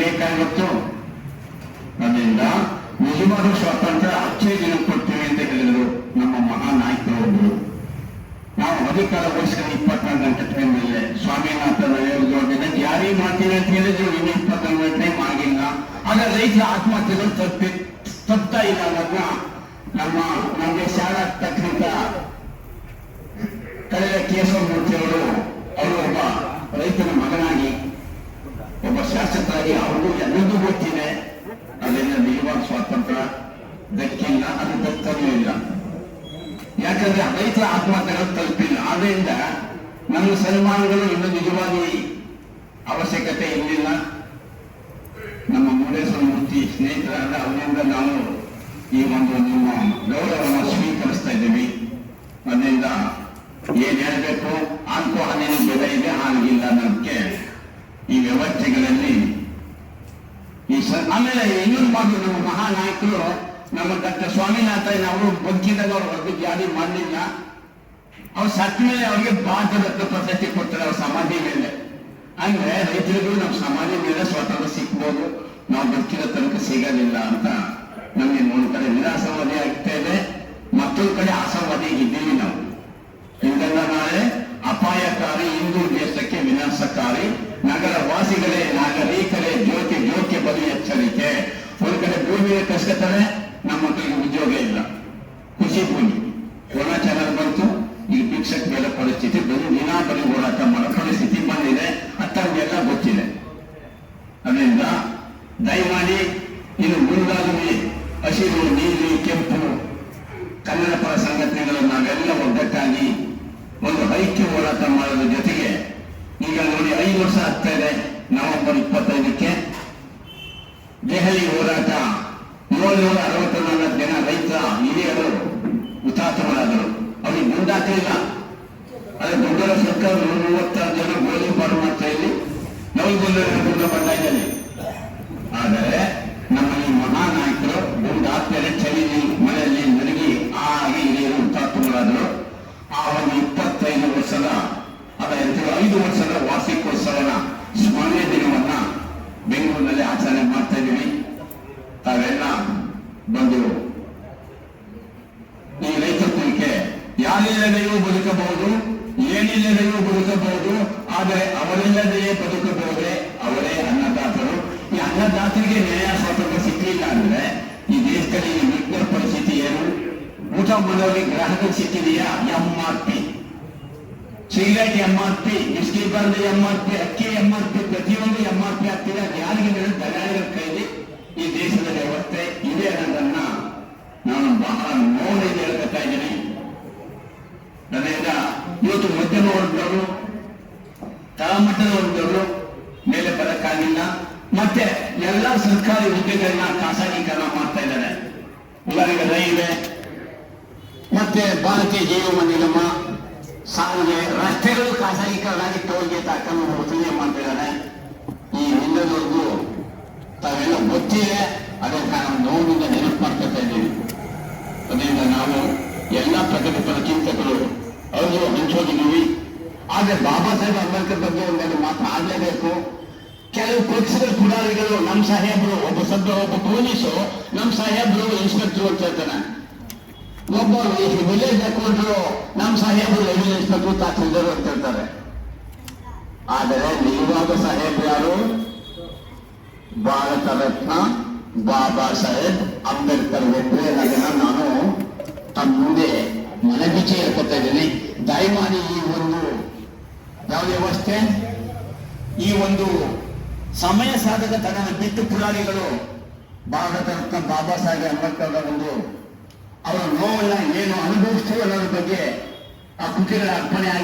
ಬೇಕಾಗಿತ್ತು ಅದರಿಂದ ನಿಜವಾದ ಸ್ವಾತಂತ್ರ್ಯ ಅಚ್ಚೇ ದಿನ ಕೊಡ್ತೀವಿ ಅಂತ ಹೇಳಿದರು ನಮ್ಮ ಮಹಾನ್ ನಾಯಕರು ಒಬ್ಬರು ನಾವು ಅಧಿಕಾರ ವಹಿಸ್ಕೊಂಡು ಇಪ್ಪತ್ನಾಲ್ಕು ಗಂಟೆ ಟೈಮ್ ಇದೆ ಸ್ವಾಮಿನಾಥನ್ ಆಯೋಗದಿಂದ ಜಾರಿ ಮಾಡ್ತೀವಿ ಅಂತ ಹೇಳಿದ್ರು, ಇನ್ನು ಇಪ್ಪತ್ನಾಲ್ಕು ಟೈಮ್ ಆಗಿಲ್ಲ. ಆಗ ರೈತರ ಆತ್ಮಹತ್ಯೆಗಳು ತಪ್ಪಿ ತಪ್ತಾ ಇಲ್ಲ ಅನ್ನೋದನ್ನ ನಮ್ಮ ನಮಗೆ ಶಾಲಾ ಕಳೆದ ಕೇಶವಮೂರ್ತಿ ಅವರು ಅವರು ಒಬ್ಬ ರೈತನ ಮಗನಾಗಿ ಒಬ್ಬ ಶಾಸಕರಾಗಿ ಅವ್ರಿಗೂ ಎಲ್ಲರಿಗೂ ಗೊತ್ತಿದೆ ಅದರಿಂದ ನಿಜವಾದ ಸ್ವಾತಂತ್ರ್ಯ ದಕ್ಕಿಲ್ಲ, ಅದು ದಕ್ಕನೂ ಇಲ್ಲ. ಯಾಕಂದ್ರೆ ರೈತರ ಆತ್ಮಹತ್ಯೆಗಳು ತಲುಪಿಲ್ಲ. ಆದ್ರಿಂದ ನಮ್ಮ ಸನ್ಮಾನಗಳು ಇನ್ನು ನಿಜವಾಗಿ ಅವಶ್ಯಕತೆ ಇರಲಿಲ್ಲ. ನಮ್ಮ ಮುರುಡೇಶ್ವರ ಮೂರ್ತಿ ಸ್ನೇಹಿತರಾದ ಅವರಿಂದ ನಾವು ಈ ಒಂದು ನಿಮ್ಮ ಗೌರವವನ್ನು ಸ್ವೀಕರಿಸ್ತಾ ಇದ್ದೀವಿ. ಅದರಿಂದ ಏನ್ ಹೇಳ್ಬೇಕು? ಆನ್ಕೋ ಹಣ್ಣಿನ ಬೆಲೆ ಇದೆ ಹಾನಿಗಿಲ್ಲ ಅನ್ನೋದಕ್ಕೆ ಈ ವ್ಯವಸ್ಥೆಗಳಲ್ಲಿ ಆಮೇಲೆ ಇನ್ನೊಂದು ಮಾತು, ನಮ್ಮ ಮಹಾನಾಯಕರು, ನಮ್ಮ ಡಾಕ್ಟರ್ ಸ್ವಾಮಿನಾಥನ್ ಅವರು ಬಗ್ಗಿದಾಗ ಅವ್ರ ಬಗ್ಗೆ ಜಾರಿ ಮಾಡಲಿಲ್ಲ. ಅವ್ರು ಸತ್ತ ಮೇಲೆ ಅವ್ರಿಗೆ ಭಾರತ ರತ್ನ ಪ್ರಶಸ್ತಿ ಕೊಡ್ತಾರೆ ಅವ್ರ ಸಮಾಧಿ ಮೇಲೆ. ಅಂದ್ರೆ ರೈತರಿಗೂ ನಮ್ಮ ಸಮಾಧಿ ಮೇಲೆ ಸ್ವತಂತ್ರ ಸಿಕ್ಬೋದು ನಾವು ಬದುಕಿರೋ ತನಕ ಸಿಗಲಿಲ್ಲ ಅಂತ ನಮಗೆ ಒಂದು ಕಡೆ ನಿರಾಸವಾದಿ ಆಗ್ತಾ ಇದೆ. ಮತ್ತೊಂದು ಕಡೆ ಆಶಾವಾದಿ ಕಡೆ ಭೂಮಿ ಕಸ್ಕೊತಾರೆ ನಮ್ಮ ಮಕ್ಕಳಿಗೆ ಉದ್ಯೋಗ ಇಲ್ಲ. ಕೃಷಿ ಭೂಮಿ ಒಣ ಚೆನ್ನಾಗಿ ಬಂತು ಈಗ ಭಿಕ್ಷಕ್ ಬೆಲೆ ಪರಿಸ್ಥಿತಿ ಬಂದು ದಿನ ಬರೀ ಹೋರಾಟ ಮಾಡೋ ಪರಿಸ್ಥಿತಿ ಬಂದಿದೆ ಅತ್ತವ್ರಿಗೆಲ್ಲ ಗೊತ್ತಿದೆ. ಅದರಿಂದ ದಯಮಾಡಿ ಇನ್ನು ಮುಂದಾಗಲಿ ಹಸಿರು, ನೀಲಿ, ಕೆಂಪು, ಕನ್ನಡ ಪರ ಸಂಘಟನೆಗಳು ನಾವೆಲ್ಲ ಒಗ್ಗಟ್ಟಾಗಿ ಒಂದು ಐಕ್ಯ ಹೋರಾಟ ಮಾಡೋದ್ರ ಜೊತೆಗೆ ಈಗ ನೋಡಿ ಐದು ವರ್ಷ ಆಗ್ತಾ ಇದೆ, ನವೆಂಬರ್ ಇಪ್ಪತ್ತೈದಕ್ಕೆ ದೆಹಲಿ ಹೋರಾಟ. ಏಳ್ನೂರ ಅರವತ್ನಾಲ್ಕು ಜನ ರೈತ, ಹಿರಿಯರು, ಹುತಾತ್ಮರಾದರು. ಅವ್ರಿಗೆ ಮುಂದಾಕಲಿಲ್ಲ ಅದೇ ಗುಂಡೂರ ಸರ್ಕಾರ ನೂರ ಮೂವತ್ತಾರು ಜನ ಗೋಲಿಬಾರು ಮಾಡ್ತಾ ಇಲ್ಲಿ. ನವಲ್ಗೊಂದರ ಗುಂಡ ಬಂದಾಗಲಿ ಯಾರಿಲ್ಲದೆಯೂ ಬದುಕಬಹುದು, ಏನಿಲ್ಲದೆಯೂ ಬದುಕಬಹುದು, ಆದರೆ ಅವರಿಲ್ಲದೆಯೇ ಬದುಕಬಹುದೇ? ಅವರೇ ಅನ್ನದಾತರು. ಈ ಅನ್ನದಾತರಿಗೆ ನ್ಯಾಯ ಸ್ವಾತಂತ್ರ್ಯ ಸಿಕ್ಕಲಿಲ್ಲ ಅಂದ್ರೆ ಈ ದೇಶದಲ್ಲಿ ವಿಜ್ಞಾನ ಪರಿಸ್ಥಿತಿ ಏನು? ಊಟ ಮಾಡೋರಿಗೆ ಗ್ರಾಹಕರಿಗೆ ಸಿಕ್ಕಿದೆಯಾ? M R P cigarette M R P ಬಿಸ್ಕಿ ಬಂದ ಎಂ ಆರ್ ಪಿ ಅಕ್ಕಿ ಎಂ ಆರ್ ಪಿ ಪ್ರತಿಯೊಂದು ಎಂ ಆರ್ ಪಿ ಆಗ್ತಿದೆ ಯಾರಿಗೆ ದಲಾಳಿಗಳ ಕೈಲಿ ಈ ದೇಶದ ವ್ಯವಸ್ಥೆ ಇದೆ ಅನ್ನೋದನ್ನ ನಾನು ಬಹಳ ನೋವಿನಿಂದ ಹೇಳ್ಕೊತಾ ಇದ್ದೀನಿ. ಇವತ್ತು ಮಧ್ಯಮ ವರ್ಗದವರು ತಳಮಟ್ಟದ ವರ್ಗದವರು ಮೇಲೆ ಬರಕ್ಕಾಗಿಲ್ಲ. ಮತ್ತೆ ಎಲ್ಲ ಸರ್ಕಾರಿ ಹುದ್ದೆಗಳನ್ನ ಖಾಸಗೀಕರಣ ಮಾಡ್ತಾ ಇದ್ದಾರೆ. ಉದಾಹರಣೆಗೆ ರೈಲ್ವೆ, ಮತ್ತೆ ಭಾರತೀಯ ಜೀವ ನಿಗಮ ಸಾರಿಗೆ ರಸ್ತೆಗಳು ಖಾಸಗೀಕರಣ ಆಗಿ ಟೋಲ್ಗೆ ತಾಕನ್ನು ವಸೂಲಿ ಮಾಡ್ತಿದ್ದಾರೆ ಈ ಹಿಂದದವರೆಗೂ ತಾವೆಲ್ಲ ಗೊತ್ತಿದೆ ಅದೇ ಕಾರಣ ನೋವಿನಿಂದ ನೆನಪು ಮಾಡ್ಕೊತಾ ಇದ್ದೀವಿ. ಅದರಿಂದ ನಾವು ಎಲ್ಲ ಪ್ರಗತಿಪರ ಚಿಂತಕರು ಅವರು ಹಂಚೋಗಿದ್ದೀವಿ ಆದ್ರೆ ಬಾಬಾ ಸಾಹೇಬ್ ಅಂಬೇಡ್ಕರ್ ಬಗ್ಗೆ ಒಂದೆರಡು ಮಾತು ಆಗ್ಲೇಬೇಕು ಕೆಲವು ಪಕ್ಷದ ಪುಡಾರಿಗಳು ನಮ್ಮ ಸಾಹೇಬರು ಒಬ್ಬ ಸಭ್ಯ ಒಬ್ಬ ಪೊಲೀಸು ನಮ್ಮ ಸಾಹೇಬರು ಇನ್ಸ್ಪೆಕ್ಟರ್ ಅಂತ ಹೇಳ್ತಾನೆ ಒಬ್ಬ ವಿಲೇಜ್ ಅಕೌಂಟ್ರು ನಮ್ಮ ಸಾಹೇಬರು ರೆವಿನ್ಯೂ ಇನ್ಸ್ಪೆಕ್ಟರ್ ತಹಸೀಲ್ದಾರ್ ಅಂತ ಹೇಳ್ತಾರೆ ಆದರೆ ನಿಜವಾದ ಸಾಹೇಬ್ ಯಾರು ಭಾರತ ರತ್ನ ಬಾಬಾ ಸಾಹೇಬ್ ಅಂಬೇಡ್ಕರ್ ಒಬ್ಬರೇ ಅನ್ನೋದನ್ನ ನಾನು ತಮ್ಮ ಮುಂದೆ ಮನಬಿಚ್ಚೆ ಹೇಳ್ಕೊತಾ ಇದ್ದೇನೆ. ದಯಮಾಡಿ ಈ ಒಂದು ಯಾವ ವ್ಯವಸ್ಥೆ, ಈ ಒಂದು ಸಮಯ ಸಾಧಕ ತನ್ನ ಬಿಟ್ಟು ಪುರಾಣಿಗಳು ಭಾರತ ರತ್ನ ಬಾಬಾ ಸಾಹೇಬ್ ಅಂಬೇಡ್ಕರ್ ಒಂದು ಅವರ ನೋವನ್ನ ಏನು ಅನುಭವಿಸ್ತೀವಿ ಅನ್ನೋದ್ರ ಬಗ್ಗೆ ಆ ಕೃತಿಗಳ ಅರ್ಪಣೆ